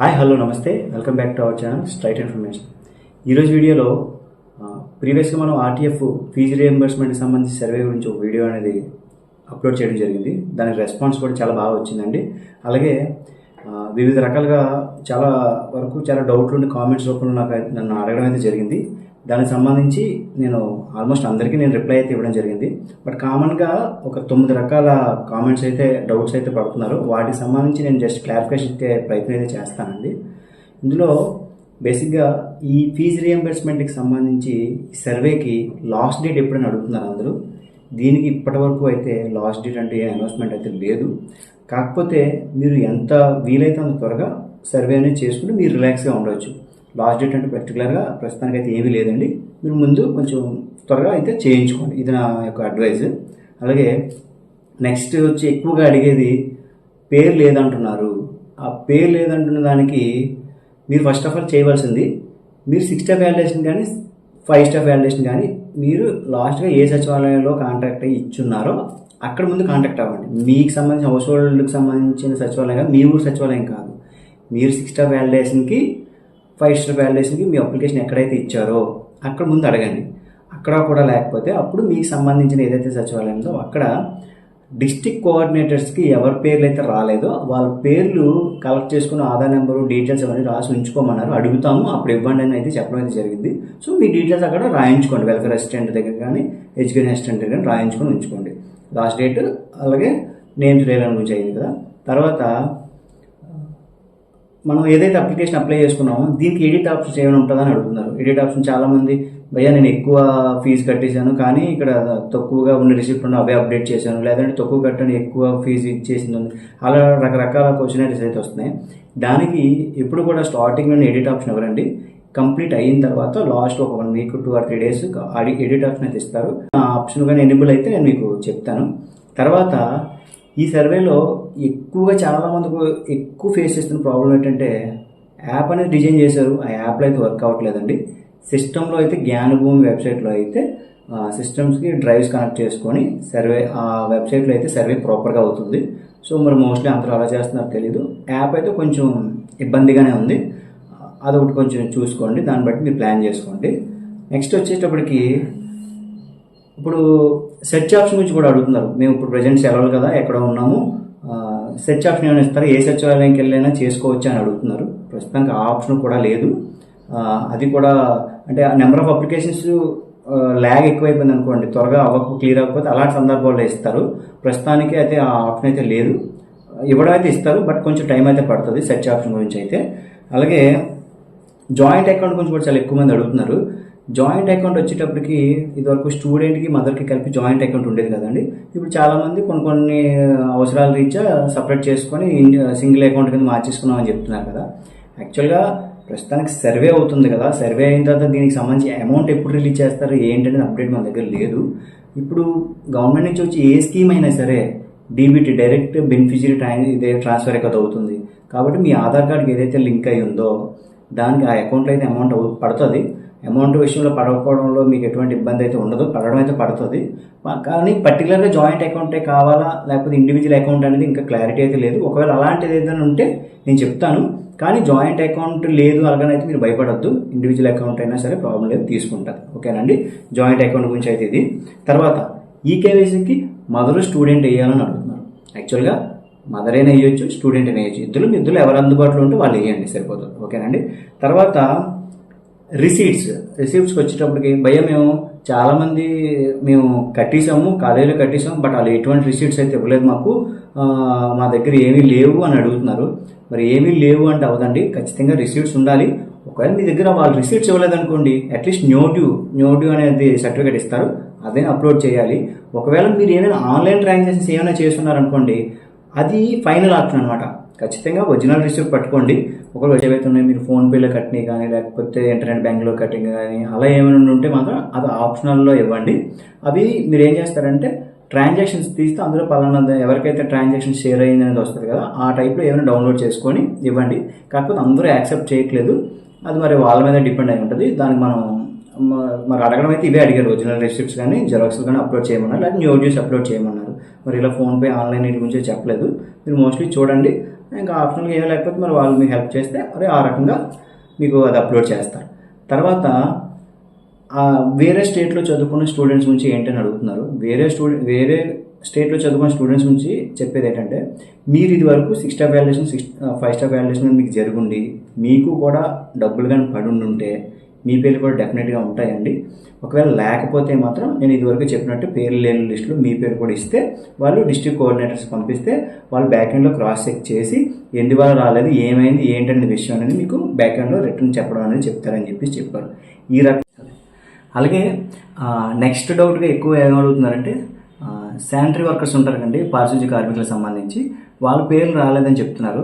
Hi hello నమస్తే. Welcome back to our channel Straight Information ఈరోజు వీడియోలో ప్రీవియస్గా మనం ఆర్టీఎఫ్ ఫీజు రియంబర్స్మెంట్కి సంబంధించి సర్వే గురించి ఒక వీడియో అనేది అప్లోడ్ చేయడం జరిగింది. దానికి రెస్పాన్స్ కూడా చాలా బాగా వచ్చిందండి. అలాగే వివిధ రకాలుగా చాలా వరకు చాలా డౌట్లు ఉండి కామెంట్స్ రూపంలో నాకు నన్ను అడగడం అయితే జరిగింది. దానికి సంబంధించి నేను ఆల్మోస్ట్ అందరికీ నేను రిప్లై అయితే ఇవ్వడం జరిగింది. బట్ కామన్గా ఒక తొమ్మిది రకాల కామెంట్స్ అయితే డౌట్స్ అయితే పడుతున్నారు. వాటికి సంబంధించి నేను జస్ట్ క్లారిఫికేషన్ ఇచ్చే ప్రయత్నం అయితే చేస్తానండి. ఇందులో బేసిక్గా ఈ ఫీజు రియంబర్స్మెంట్కి సంబంధించి సర్వేకి లాస్ట్ డేట్ ఎప్పుడైనా అడుగుతున్నారు అందరూ? దీనికి ఇప్పటి వరకు అయితే లాస్ట్ డేట్ అంటే ఏ అనౌన్స్మెంట్ అయితే లేదు. కాకపోతే మీరు ఎంత వీలైతే అంత త్వరగా సర్వే అనేది చేసుకుంటే మీరు రిలాక్స్గా ఉండవచ్చు లాస్ట్ డేట్ అంటే పర్టికులర్గా ప్రస్తుతానికి అయితే ఏమీ లేదండి. మీరు ముందు కొంచెం త్వరగా అయితే చేయించుకోండి. ఇది నా యొక్క అడ్వైజ్ అలాగే నెక్స్ట్ వచ్చి ఎక్కువగా అడిగేది పేరు లేదంటున్నారు. ఆ పేరు లేదంటున్న దానికి మీరు ఫస్ట్ ఆఫ్ ఆల్ చేయవలసింది మీరు సిక్స్ స్టార్ వ్యాలిడేషన్ కానీ ఫైవ్ స్టార్ వ్యాలిడేషన్ కానీ మీరు లాస్ట్గా ఏ సచివాలయంలో కాంట్రాక్ట్ అయ్యి ఇచ్చున్నారో అక్కడ ముందు కాంటాక్ట్ అవ్వండి. మీకు సంబంధించిన హౌస్ హోల్డ్కి సంబంధించిన సచివాలయం మీ ఊరు సచివాలయం కాదు. మీరు సిక్స్ స్టార్ వ్యాలిడేషన్కి ఫైవ్ స్టార్ వ్యాలిడేషన్కి మీ అప్లికేషన్ ఎక్కడైతే ఇచ్చారో అక్కడ ముందు అడగండి. అక్కడ కూడా లేకపోతే అప్పుడు మీకు సంబంధించిన ఏదైతే సచివాలయంతో అక్కడ డిస్టిక్ కోఆర్డినేటర్స్కి ఎవరి పేర్లు అయితే రాలేదో వాళ్ళ పేర్లు కలెక్ట్ చేసుకున్న ఆధార్ నెంబరు డీటెయిల్స్ అవన్నీ రాసి ఉంచుకోమన్నారు. అడుగుతాము అప్పుడు ఇవ్వండి అని అయితే చెప్పడం అయితే జరిగింది. సో మీ డీటెయిల్స్ అక్కడ రాయించుకోండి. వెల్ఫేర్ అసిస్టెంట్ దగ్గర కానీ ఎడ్యుకేషన్ అసిస్టెంట్ దగ్గర కానీ రాయించుకొని ఉంచుకోండి. లాస్ట్ డేట్ అలాగే నేమ్ లేలని గురించి అయింది కదా. తర్వాత మనం ఏదైతే అప్లికేషన్ అప్లై చేసుకున్నామో దీనికి ఎడిట్ ఆప్షన్ ఏమైనా ఉంటుందని అడుగుతున్నారు. ఎడిట్ ఆప్షన్ చాలామంది భయ్యా నేను ఎక్కువ ఫీజు కట్టేశాను కానీ ఇక్కడ తక్కువగా ఉన్న రిసిప్ట్ ఉన్న అవే అప్డేట్ చేశాను లేదంటే తక్కువ కట్టని ఎక్కువ ఫీజు ఇచ్చేసింది అలా రకరకాల క్వశ్చనరీస్ అయితే వస్తున్నాయి. దానికి ఎప్పుడు కూడా స్టార్టింగ్లోనే ఎడిట్ ఆప్షన్ ఇవ్వరండి కంప్లీట్ అయిన తర్వాత లాస్ట్ ఒక one week two or three days edit option అయితే ఇస్తారు. ఆ ఆప్షన్ కానీ ఎనిబుల్ అయితే నేను మీకు చెప్తాను. తర్వాత ఈ సర్వేలో ఎక్కువగా చాలా మందికి ఎక్కువ ఫేస్ చేస్తున్న ప్రాబ్లం ఏంటంటే యాప్ అనేది డిజైన్ చేశారు. ఆ యాప్లో అయితే వర్క్ అవ్వట్లేదండి. సిస్టంలో అయితే జ్ఞానభూమి వెబ్సైట్లో అయితే సిస్టమ్స్కి డ్రైవ్స్ కనెక్ట్ చేసుకొని సర్వే ఆ వెబ్సైట్లో అయితే సర్వే ప్రాపర్గా అవుతుంది. సో మరి మోస్ట్లీ అందరూ అలా చేస్తున్నారో తెలీదు. యాప్ అయితే కొంచెం ఇబ్బందిగానే ఉంది. అదొకటి కొంచెం చూసుకోండి. దాన్ని బట్టి మీరు ప్లాన్ చేసుకోండి. నెక్స్ట్ వచ్చేటప్పటికి ఇప్పుడు సెర్చ్ ఆప్షన్ గురించి కూడా అడుగుతున్నారు. మేము ఇప్పుడు ప్రజెంట్ సెలవులు కదా ఎక్కడ ఉన్నాము? సెర్చ్ ఆప్షన్ ఏమైనా ఇస్తారా? ఏ సచివాలయంకి వెళ్ళైనా చేసుకోవచ్చు అని అడుగుతున్నారు. ప్రస్తుతానికి ఆ ఆప్షన్ కూడా లేదు. అది కూడా అంటే ఆ నెంబర్ ఆఫ్ అప్లికేషన్స్ ల్యాగ్ ఎక్కువైపోయింది అనుకోండి. త్వరగా అవ్వక క్లియర్ అవ్వకపోతే అలాంటి సందర్భాల్లో ఇస్తారు. ప్రస్తుతానికి అయితే ఆ ఆప్షన్ అయితే లేదు. ఇవ్వడం అయితే ఇస్తారు బట్ కొంచెం టైం అయితే పడుతుంది సెర్చ్ ఆప్షన్ గురించి అయితే. అలాగే జాయింట్ అకౌంట్ గురించి కూడా చాలా ఎక్కువ మంది అడుగుతున్నారు. జాయింట్ అకౌంట్ వచ్చేటప్పటికి ఇదివరకు స్టూడెంట్కి మదర్కి కలిపి జాయింట్ అకౌంట్ ఉండేది కదండి. ఇప్పుడు చాలామంది కొన్ని కొన్ని అవసరాల రీత్యా సపరేట్ చేసుకొని సింగిల్ అకౌంట్ కింద మార్చేసుకున్నామని చెప్తున్నారు కదా. యాక్చువల్గా ప్రస్తుతానికి సర్వే అవుతుంది కదా. సర్వే అయిన తర్వాత దీనికి సంబంధించి అమౌంట్ ఎప్పుడు రిలీజ్ చేస్తారు ఏంటనేది అప్డేట్ మన దగ్గర లేదు. ఇప్పుడు గవర్నమెంట్ నుంచి వచ్చి ఏ స్కీమ్ అయినా సరే డీబీటీ డైరెక్ట్ బెనిఫిషియరీ ట్రాన్ ఇదే ట్రాన్స్ఫర్ ఎక్కడ అవుతుంది. కాబట్టి మీ ఆధార్ కార్డ్కి ఏదైతే లింక్ అయి ఉందో దానికి ఆ అకౌంట్లో అయితే అమౌంట్ పడుతుంది. అమౌంట్ విషయంలో పడకపోవడంలో మీకు ఎటువంటి ఇబ్బంది అయితే ఉండదు. పడడం అయితే పడుతుంది. కానీ పర్టికులర్గా జాయింట్ అకౌంటే కావాలా లేకపోతే ఇండివిజువల్ అకౌంట్ అనేది ఇంకా క్లారిటీ అయితే లేదు. ఒకవేళ అలాంటిది ఏదైనా ఉంటే నేను చెప్తాను. కానీ జాయింట్ అకౌంట్ లేదు అలాగనైతే మీరు భయపడద్దు. ఇండివిజువల్ అకౌంట్ అయినా సరే ప్రాబ్లం లేదు తీసుకుంటారు ఓకేనండి జాయింట్ అకౌంట్ గురించి అయితే ఇది. తర్వాత ఈ కేవైసీకి మదర్ స్టూడెంట్ వేయాలని అడుగుతున్నారు. యాక్చువల్గా మదర్ అయినా వేయచ్చు స్టూడెంట్ అయినా వేయచ్చు. ఇద్దరు ఇద్దరు ఎవరు అందుబాటులో ఉంటే వాళ్ళు వేయండి సరిపోతుంది. ఓకేనండి? తర్వాత రిసీట్స్ రిసీట్స్కి వచ్చేటప్పటికి భయం మేము చాలామంది మేము కట్టేసాము కాలేజీలో కట్టేసాము బట్ వాళ్ళు ఎటువంటి రిసీట్స్ అయితే ఇవ్వలేదు మాకు. మా దగ్గర ఏమీ లేవు అని అడుగుతున్నారు. మరి ఏమీ లేవు అంటే అవదండి ఖచ్చితంగా రిసీట్స్ ఉండాలి. ఒకవేళ మీ దగ్గర వాళ్ళు రిసీట్స్ ఇవ్వలేదు అనుకోండి అట్లీస్ట్ న్యోటివ్ న్యోటివ్ అనేది సర్టిఫికేట్ ఇస్తారు. అదే అప్లోడ్ చేయాలి. ఒకవేళ మీరు ఏమైనా ఆన్లైన్ ట్రాన్సాక్షన్స్ ఏమైనా చేస్తున్నారనుకోండి అది ఫైనల్ ఆప్షన్ అనమాట ఖచ్చితంగా ఒరిజినల్ రిసిప్ట్ పట్టుకోండి. ఒకవేళ ఏవైతే ఉన్నాయో మీరు ఫోన్పేలో కట్టినవి కానీ లేకపోతే ఇంటర్నెట్ బ్యాంక్లో కట్టింగ్ కానీ అలా ఏమైనా ఉంటే మాత్రం అది ఆప్షనల్లో ఇవ్వండి. అవి మీరు ఏం చేస్తారంటే ట్రాన్సాక్షన్స్ తీస్తే అందులో పలానా ఎవరికైతే ట్రాన్సాక్షన్ షేర్ అయింది అనేది వస్తుంది కదా ఆ టైప్లో ఏమైనా డౌన్లోడ్ చేసుకొని ఇవ్వండి. కాకపోతే అందరూ యాక్సెప్ట్ చేయట్లేదు. అది మరి వాళ్ళ మీద డిపెండ్ అయి ఉంటుంది. దానికి మనం మరి అడగడం అయితే ఇవే అడిగారు. ఒరిజినల్ రిసిప్ట్స్ కానీ జెరాక్స్ కానీ అప్లోడ్ చేయమన్నారు. లేదా న్యూ చేసి అప్లోడ్ చేయమన్నారు. మరి ఇలా ఫోన్పే ఆన్లైన్ వీటి గురించి చెప్పలేదు. మీరు మోస్ట్లీ చూడండి. ఇంకా ఆప్షనల్గా ఏం లేకపోతే మరి వాళ్ళు మీకు హెల్ప్ చేస్తే మరి ఆ రకంగా మీకు అది అప్లోడ్ చేస్తారు. తర్వాత వేరే స్టేట్లో చదువుకున్న స్టూడెంట్స్ గురించి ఏంటని అడుగుతున్నారు. వేరే స్టూడెంట్ వేరే స్టేట్లో చదువుకున్న స్టూడెంట్స్ గురించి చెప్పేది ఏంటంటే మీరు ఇది వరకు six star valuation six five star valuation మీకు జరుగుండి మీకు కూడా డబ్బులు కానీ పడి ఉంటే మీ పేర్లు కూడా డెఫినెట్గా ఉంటాయండి. ఒకవేళ లేకపోతే మాత్రం నేను ఇదివరకు చెప్పినట్టు పేర్లు లేని లిస్టులో మీ పేరు కూడా ఇస్తే వాళ్ళు డిస్ట్రిక్ట్ కోఆర్డినేటర్స్ పంపిస్తే వాళ్ళు బ్యాక్ ఎండ్లో క్రాస్ చెక్ చేసి ఎందువల్ల రాలేదు ఏమైంది ఏంటనే విషయం అనేది మీకు బ్యాక్ ఎండ్లో రిటర్న్ చెప్పడం అనేది చెప్తారని చెప్పి చెప్పారు. ఈ రకం అలాగే నెక్స్ట్ డౌట్గా ఎక్కువ ఏమడుగుతున్నారంటే శానిటరీ వర్కర్స్ ఉంటారు కండి పారిశుద్ధ్య కార్మికులకు సంబంధించి వాళ్ళ పేర్లు రాలేదని చెప్తున్నారు.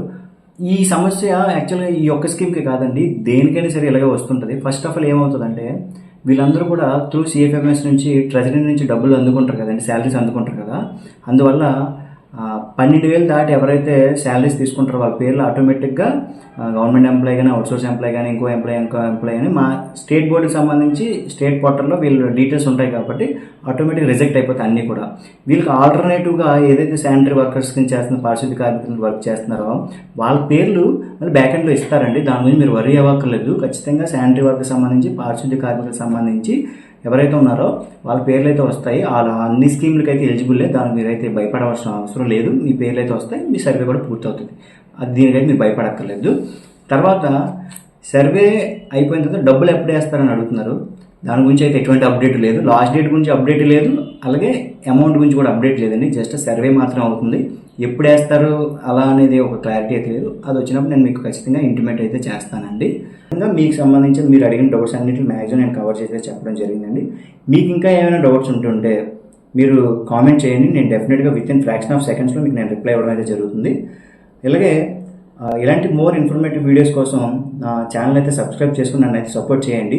ఈ సమస్య యాక్చువల్గా ఈ ఒక్క స్కీమ్కి కాదండి. దేనికైనా సరే ఇలాగే వస్తుంటుంది. ఫస్ట్ ఆఫ్ ఆల్ ఏమవుతుందంటే వీళ్ళందరూ కూడా త్రూ సిఎఫ్ఎంఎస్ నుంచి ట్రెజరీ నుంచి డబ్బులు అందుకుంటారు కదండి. శాలరీస్ అందుకుంటారు కదా. అందువల్ల పన్నెండు వేలు దాటి ఎవరైతే శాలరీస్ తీసుకుంటారో వాళ్ళ పేర్లు ఆటోమేటిక్గా గవర్నమెంట్ ఎంప్లాయ్ కానీ అవుట్సోర్స్ ఎంప్లాయ్ కానీ ఇంకో ఎంప్లాయ్ ఇంకో ఎంప్లాయ్ అని మా స్టేట్ బోర్డుకి సంబంధించి స్టేట్ పోర్టల్లో వీళ్ళు డీటెయిల్స్ ఉంటాయి కాబట్టి ఆటోమేటిక్ రిజెక్ట్ అయిపోతాయి అన్నీ కూడా. వీళ్ళకి ఆల్టర్నేటివ్గా ఏదైతే శానిటరీ వర్కర్స్ కింద చేస్తున్న పారిశుద్ధ్య కార్మికులు వర్క్ చేస్తున్నారో వాళ్ళ పేర్లు మళ్ళీ బ్యాక్ ఎండ్లో ఇస్తారండి. దాని గురించి మీరు వరి అవ్వక్కర్లేదు. ఖచ్చితంగా శానిటరీ వర్క్ సంబంధించి పారిశుద్ధ్య కార్మికులకు సంబంధించి ఎవరైతే ఉన్నారో వాళ్ళ పేర్లు అయితే వస్తాయి. వాళ్ళ అన్ని స్కీమ్లకి అయితే ఎలిజిబుల్లే దానికి మీరైతే భయపడవలసిన అవసరం లేదు. మీ పేర్లు అయితే వస్తాయి. మీ సర్వే కూడా పూర్తవుతుంది. అది దీనికైతే మీరు భయపడక్కర్లేదు. తర్వాత సర్వే అయిపోయిన తర్వాత డబ్బులు ఎప్పుడు వేస్తారని అడుగుతున్నారు. దాని గురించి అయితే ఎటువంటి అప్డేట్ లేదు. లాస్ట్ డేట్ గురించి అప్డేట్ లేదు. అలాగే అమౌంట్ గురించి కూడా అప్డేట్ లేదండి. జస్ట్ సర్వే మాత్రం అవుతుంది. ఎప్పుడు వేస్తారు అలా అనేది ఒక క్లారిటీ అయితే లేదు. అది వచ్చినప్పుడు నేను మీకు ఖచ్చితంగా ఇంటిమేట్ అయితే చేస్తానండి. ఇంకా మీకు సంబంధించి మీరు అడిగిన డౌట్స్ అన్నింటిని మ్యాక్సిమం నేను కవర్ చేసి చెప్పడం జరిగిందండి. మీకు ఇంకా ఏమైనా డౌట్స్ ఉంటుంటే మీరు కామెంట్ చేయండి. నేను డెఫినెట్గా విత్ ఇన్ ఫ్రాక్షన్ ఆఫ్ సెకండ్స్లో మీకు నేను రిప్లై ఇవ్వడం అయితే జరుగుతుంది. ఇలాగే ఇలాంటి మోర్ ఇన్ఫర్మేటివ్ వీడియోస్ కోసం నా ఛానల్ అయితే సబ్స్క్రైబ్ చేసుకుని నన్ను అయితే సపోర్ట్ చేయండి.